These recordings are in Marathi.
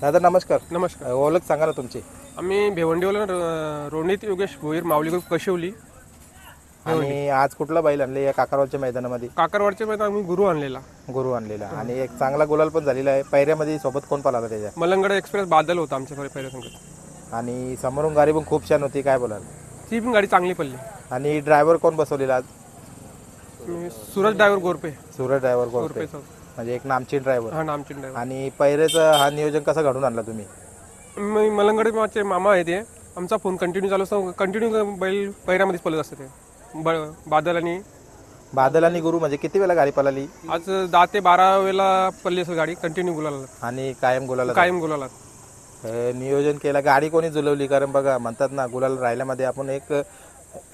दादा नमस्कार. नमस्कार. ओळख सांगा ना तुमची. आम्ही भिवंडीवाला र- रोनित योगेश भोईर माऊली ग्रुप कशिवली. आणि आज कुठला बैल आणले या काकारवालच्या मैदानामध्ये? काकारवाडच्या मध्ये आम्ही गुरु आणलेला. गुरु आणलेला. आणि एक चांगला गुलाल पण झालेला आहे. पैऱ्यामध्ये सोबत कोण पळाला त्याच्या मलंगड एक्सप्रेस बादल होता आमच्या पहिल्या संगत आणि समोरून गाडी पण खूप छान होती. काय बोलाल? ती पण गाडी चांगली पडली. आणि ड्रायव्हर कोण बसवलेला आज? मी सूरज ड्रायव्हर गोरपे. सूरज ड्रायव्हर कोण गोरपे. म्हणजे एक नामची ड्रायव्हर हा नामची ड्रायव्हर आणि पैऱ्याचं हा नियोजन कसं घडून आणला तुम्ही? मी मलंगड माझे मामा आहे ते. आमचा फोन कंटिन्यू चालू असतो. कंटिन्यू बैल पैरामध्येच पडत असते ते. ब बादल आणि बादल आणि गुरु म्हणजे किती वेळा गाडी पळाली? आज दहा ते बारा वेळेला पडली असेल गाडी. कंटिन्यू गुलाला आणि कायम गुलाला कायम गुलाला नियोजन केलं. गाडी कोणी जुलवली? कारण बघा म्हणतात ना गुलाल राहिल्यामध्ये आपण एक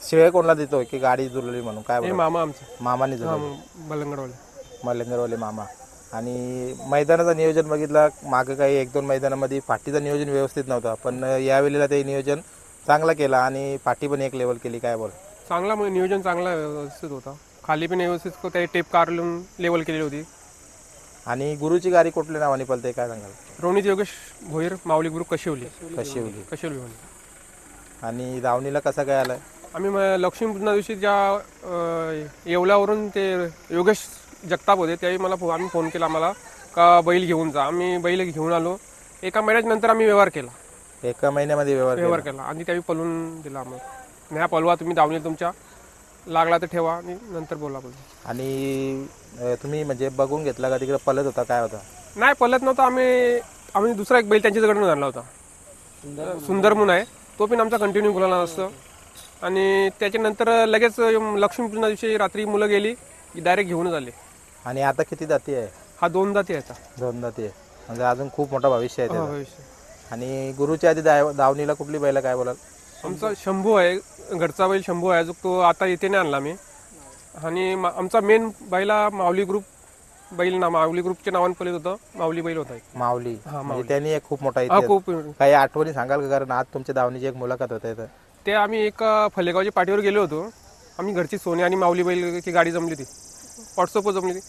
श्रेय कोणाला देतो की गाडी जुलवली म्हणून? काय हे मामा आमचं. मामाने जुलवली. मलंगडवाले. मलंगरवाले मामा. आणि मैदानाचं नियोजन बघितलं मागं काही एक दोन मैदानामध्ये फाटीचं नियोजन व्यवस्थित नव्हतं. पण यावेळेला ते नियोजन चांगलं केलं आणि फाटी पण एक लेवल केली काय बोल. चांगला मग नियोजन चांगला व्यवस्थित होता. खाली पण व्यवस्थित ते टेप काढून लेवल केलेली होती. आणि गुरुची गाडी कुठल्या नावाने पलते काय सांगाल? रोनित योगेश भोईर माऊली ग्रुप कशिवली. कशी होली कशिवली म्हणून आणि दावणीला कसा काय आलाय आम्ही मग लक्ष्मीपूजना दिवशी ज्या अं, येवल्यावरून ते योगेश जगताप होते त्यावेळी मला फो- आम्ही फोन केला आम्हाला का बैल घेऊन जा. आम्ही बैल घेऊन आलो. एका महिन्याच्या नंतर आम्ही व्यवहार केला. एका महिन्यामध्ये व्यवहार व्यवहार केला. आणि त्यावेळी पलून दिला आम्हाला. नाही पलवा तुम्ही दावणी तुमच्या. लागला तर ठेवा आणि नंतर बोला बोला. आणि अ, तुम्ही म्हणजे बघून घेतला का? तिकडे पलत होता काय होता? नाही पलत नव्हता. आम्ही आम्ही दुसरा एक बैल त्यांच्याकडून आणला होता. सुंदर म्हणून आहे. तो पण आमचा कंटिन्यू गुलाला असतो. आणि त्याच्यानंतर लगेच लक्ष्मीपूजना दिवशी रात्री मुलं गेली. डायरेक्ट घेऊनच आले. आणि आता किती जाती आहे? हा दोनदा ते याचा दोन जाती आहे. म्हणजे अजून खूप मोठा भविष्य आहे त्याचं. भविष्य. आणि गुरुच्या आधी दाव- दावणीला कुठली बैला काय बोलाल? आमचा शंभू आहे घरचा बैल शंभू आहे. जो तो आता इथे नाही आणला मी. आणि मा- आमचा मेन बैला माऊली ग्रुप बैल ना माऊली ग्रुपच्या नावाने पलित होतं. माऊली बैल होता एक. माऊली. म्हणजे त्यांनी एक खूप मोठा हा इतिहास खूप काही आठवणी सांगाल का? कारण आज तुमच्या दावणीची एक मुलाखत होते इथं. ते आम्ही एक फलेगावच्या पाठीवर गेलो होतो. आम्ही घरची सोनी आणि माऊली बैलची गाडी जमली ती व्हॉट्सअपवर जमली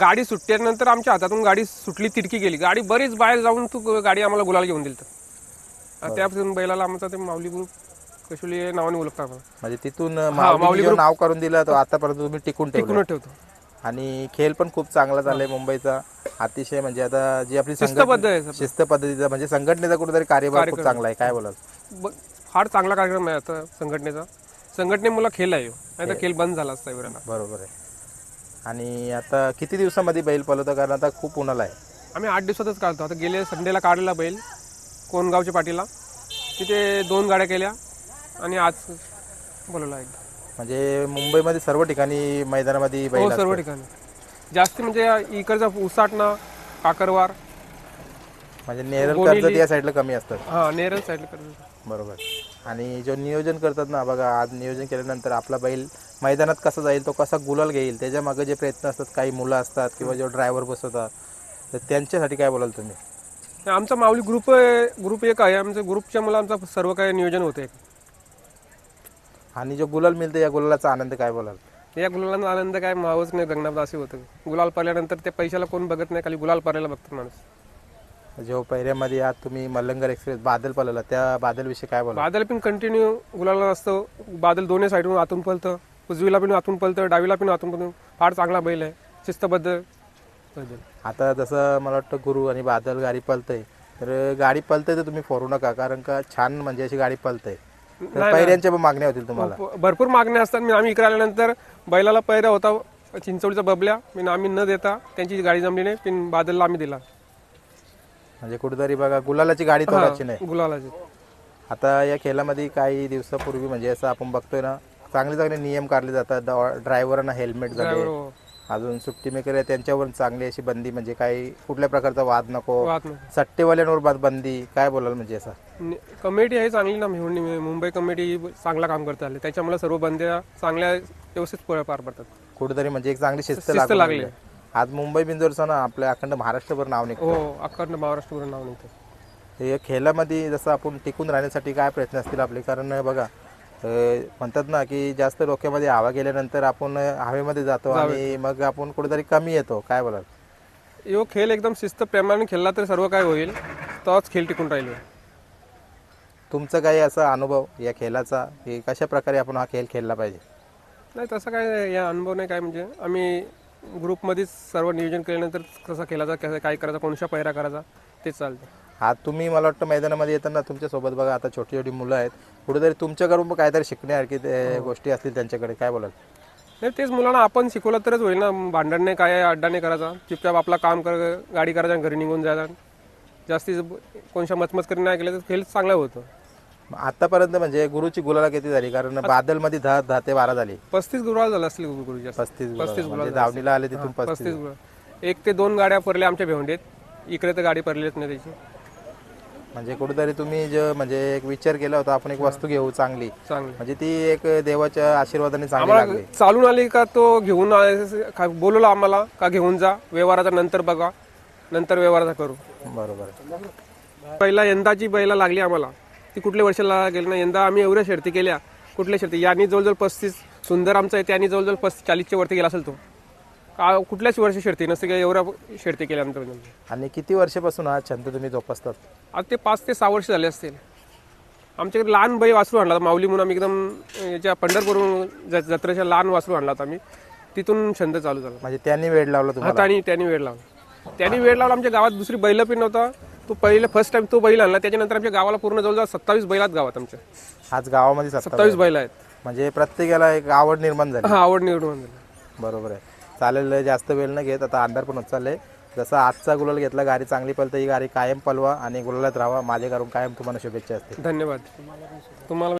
गाडी सुटल्यानंतर आमच्या हातातून गाडी सुटली तिडकी गेली. गाडी बरीच बाहेर जाऊन तू गाडी आम्हाला गुलाल घेऊन दिली तर. त्यापासून बैलाला आमचा ते माऊली ग्रुप कशुली नावाने ओळखता आम्हाला. म्हणजे तिथून माऊली नाव करून दिलं तो आतापर्यंत तुम्ही टिकून ठेवलं. टिकूनच ठेवतो. आणि खेळ पण खूप चांगला चाललाय मुंबईचा. अतिशय म्हणजे आता जी आपली संघटना शिस्तबद्ध आहे सर. शिस्त पद्धतीचा म्हणजे संघटनेचा कुठेतरी कार्यभार खूप चांगला आहे. काय बोलाल? ब- फार चांगला कार्यक्रम आहे आता संघटनेचा. संघटनेमुळे खेळ आहे. नाही तर खेळ बंद झाला असता एवढ्याला बरोबर आहे. आणि आता किती दिवसामध्ये बैल पळवतो? कारण आता खूप उन्हाला आहे. आम्ही आठ दिवसातच काढतो. आता गेले संडेला काढलेला बैल कोणगावच्या पाठीला. तिथे दोन गाड्या केल्या आणि आज बोलवला एकदा. म्हणजे मुंबईमध्ये सर्व ठिकाणी मैदानामध्ये बैल हो. सर्व ठिकाणी. जास्ती म्हणजे इकडचा उसाटणा काकरवार म्हणजे नेरळ कर्जत या साईडला कमी असतात. हा नेरळ साईडला करतो बरोबर. आणि जो नियोजन करतात ना बघा आज नियोजन केल्यानंतर आपला बैल मैदानात कसा जाईल तो कसा गुलाल घेईल त्याच्यामागे जे प्रयत्न असतात काही मुलं असतात किंवा जो ड्रायव्हर बसवतात तर त्यांच्यासाठी काय बोलाल तुम्ही? आमचा माऊली ग्रुप ग्रुप एक आहे. आमच्या ग्रुपच्या मला आमचा सर्व काही नियोजन होते आणि जो गुलाल मिळतो या गुलालाचा आनंद काय बोलाल? या गुलाला आनंद काय मावच नाही गगनात असे होतं. गुलाल पारल्यानंतर त्या पैशाला कोण बघत नाही खाली गुलाल पारायला बघतो माणूस. जो पहिऱ्यामध्ये आज तुम्ही मल्लंगर एक्सप्रेस बादल पळवला. त्या बादलविषयी काय बोला बादल पण कंटिन्यू गुलाला असतं. बादल दोन्ही साईडून आतून पळतं. उजवीला पण आतून पळतं डावीला पण आतून पळतं. फार चांगला बैल आहे. शिस्तबद्ध. बैल. आता जसं मला वाटतं गुरु आणि बादल गाडी पळतंय. तर गाडी पळतंय तर तुम्ही फोरू नका कारण का छान म्हणजे अशी गाडी पहिऱ्यांच्या पण मागण्या होतील तुम्हाला. भरपूर मागण्या असतात. मी आम्ही इकडे आल्यानंतर बैलाला पैरा होता. चिंचवडीचा बबल्या. मी आम्ही न देता त्यांची गाडी जमली नाही. पण बादलला आम्ही दिला. म्हणजे कुठेतरी बघा गुलालाची गाडी तोडायची नाही. गुलालाचे. आता या खेळामध्ये काही दिवसापूर्वी म्हणजे असं आपण बघतोय ना चांगले चांगले नियम काढले जातात. ड्रायव्हरांना हेल्मेट झाले. हो. अजून सुट्टी मेकर त्यांच्यावर चांगली अशी बंदी म्हणजे काही कुठल्या प्रकारचा वाद नको. सट्टेवाल्यांवर बंदी. काय बोलाल म्हणजे असं? कमिटी आहे चांगली ना भिवंडी मुंबई कमिटी चांगला काम करत आले. त्याच्यामुळे सर्व बंद्या चांगल्या व्यवस्थित पार पडतात. कुठेतरी म्हणजे एक चांगली शिस्त शिस्त लागू लागली. आज मुंबई बिंदोरचं ना आपल्या अखंड महाराष्ट्रभर नाव निघतं. हो अखंड महाराष्ट्रभर नाव निघतं. या खेळामध्ये जसं आपण टिकून राहण्यासाठी काय प्रयत्न असतील आपले? कारण बघा अं, म्हणतात ना की जास्त डोक्यामध्ये हवा गेल्यानंतर आपण हवेमध्ये जातो आणि मग आपण कुठेतरी कमी येतो. काय बोलाल? यो खेळ एकदम शिस्त प्रेमाने खेळला तर सर्व काय होईल. तोच खेळ टिकून राहील. तुमचं काही असा अनुभव या खेळाचा की कशा प्रकारे आपण हा खेळ खेळला पाहिजे? नाही तसं काय या अनुभव नाही काय म्हणजे आम्ही ग्रुपमध्येच सर्व नियोजन केल्यानंतर कसा खेळायचा कसं काय करायचा कोणत्या पैरा करायचा तेच चालतं हा तुम्ही मला वाटतं मैदानामध्ये येताना तुमच्यासोबत बघा आता छोटी छोटी मुलं आहेत. कुठेतरी तुमच्याकडून पण काहीतरी शिकण्यासारखी ते गोष्टी असतील त्यांच्याकडे. काय बोलाल? नाही तेच मुलांना आपण शिकवलं तरच होईल ना. भांडण नाही काय अड्डा नाही करायचा. चुपचाप आपला काम कर गाडी करायचा आणि घरी निघून जायचा. जास्ती कोणत्या मचमच करी नाही केलं तर खेळ चांगला होतो. आतापर्यंत म्हणजे गुरुची गुलाला किती झाली? कारण बादलमध्ये दहा दहा ते बारा झाली. पस्तीस गुरुवार झाला असतील गुरु जास्त पस्तीस. पस्तीस म्हणजे गुलाल दावणीला आले तिथून पस्तीस एक ते दोन गाड्या पडल्या आमच्या भेवंडीत. इकडे तर गाडी पडलीच नाही त्याची. म्हणजे कुठेतरी तुम्ही जे म्हणजे एक विचार केला होता आपण एक वस्तू घेऊ चांगली. चांगली. म्हणजे ती एक देवाच्या आशीर्वादाने चांगली लागली. चालून आली का तो घेऊन आ- का बोलवलं आम्हाला का घेऊन जा व्यवहाराचा नंतर बघा नंतर व्यवहाराचा करू. बरोबर. पहिला यंदाची बैला लागली आम्हाला. ती कुठल्या वर्षाला गेली ना यंदा आम्ही एवढ्या शर्ती केल्या. कुठल्या शर्ती? यांनी जवळजवळ पस्तीस सुंदर आमचा आहे त्यांनी जवळजवळ पस्तीस चाळीसच्या वरती गेला असेल तो. का कुठल्याच वर्षी शर्ती? नसते का एवढ्या शर्ती केल्या आमच्या आणि किती वर्षापासून हा छंद तुम्ही जोपासतात? आता ते पाच ते सहा वर्ष झाले असतील. आमच्याकडे लहान बाई वासरू आणला होता, माऊली म्हणून आम्ही एकदम याच्या पंढरपूर ज- जत्रेच्या लहान वासरू आणला होता आम्ही. तिथून छंद चालू झाला. म्हणजे त्यांनी वेळ लावला तुम्हाला? हाताने त्यांनी वेळ लावला. त्यांनी वेळ लावला आमच्या गावात दुसरी बैल पण नव्हता. तो पहिले फर्स्ट टाइम तो बैल आणला त्याच्यानंतर आमच्या गावाला पूर्ण जवळजवळ सत्तावीस बैलात गावात आमच्या. आज गावामध्ये सत्ता सत्तावीस बैल आहेत. म्हणजे प्रत्येकाला एक आवड निर्माण झाली. हा आवड निवडून झाली. बरोबर आहे. चालेल जास्त वेळ न घेत आता अंधार पण होत चाललंय. जसा आजचा गुलाल घेतला गाडी चांगली पलतं ही गाडी कायम पलवा आणि गुलालात राहावा. माझ्याकडून कायम तुम्हाला शुभेच्छा असतील. धन्यवाद. तुम्हाला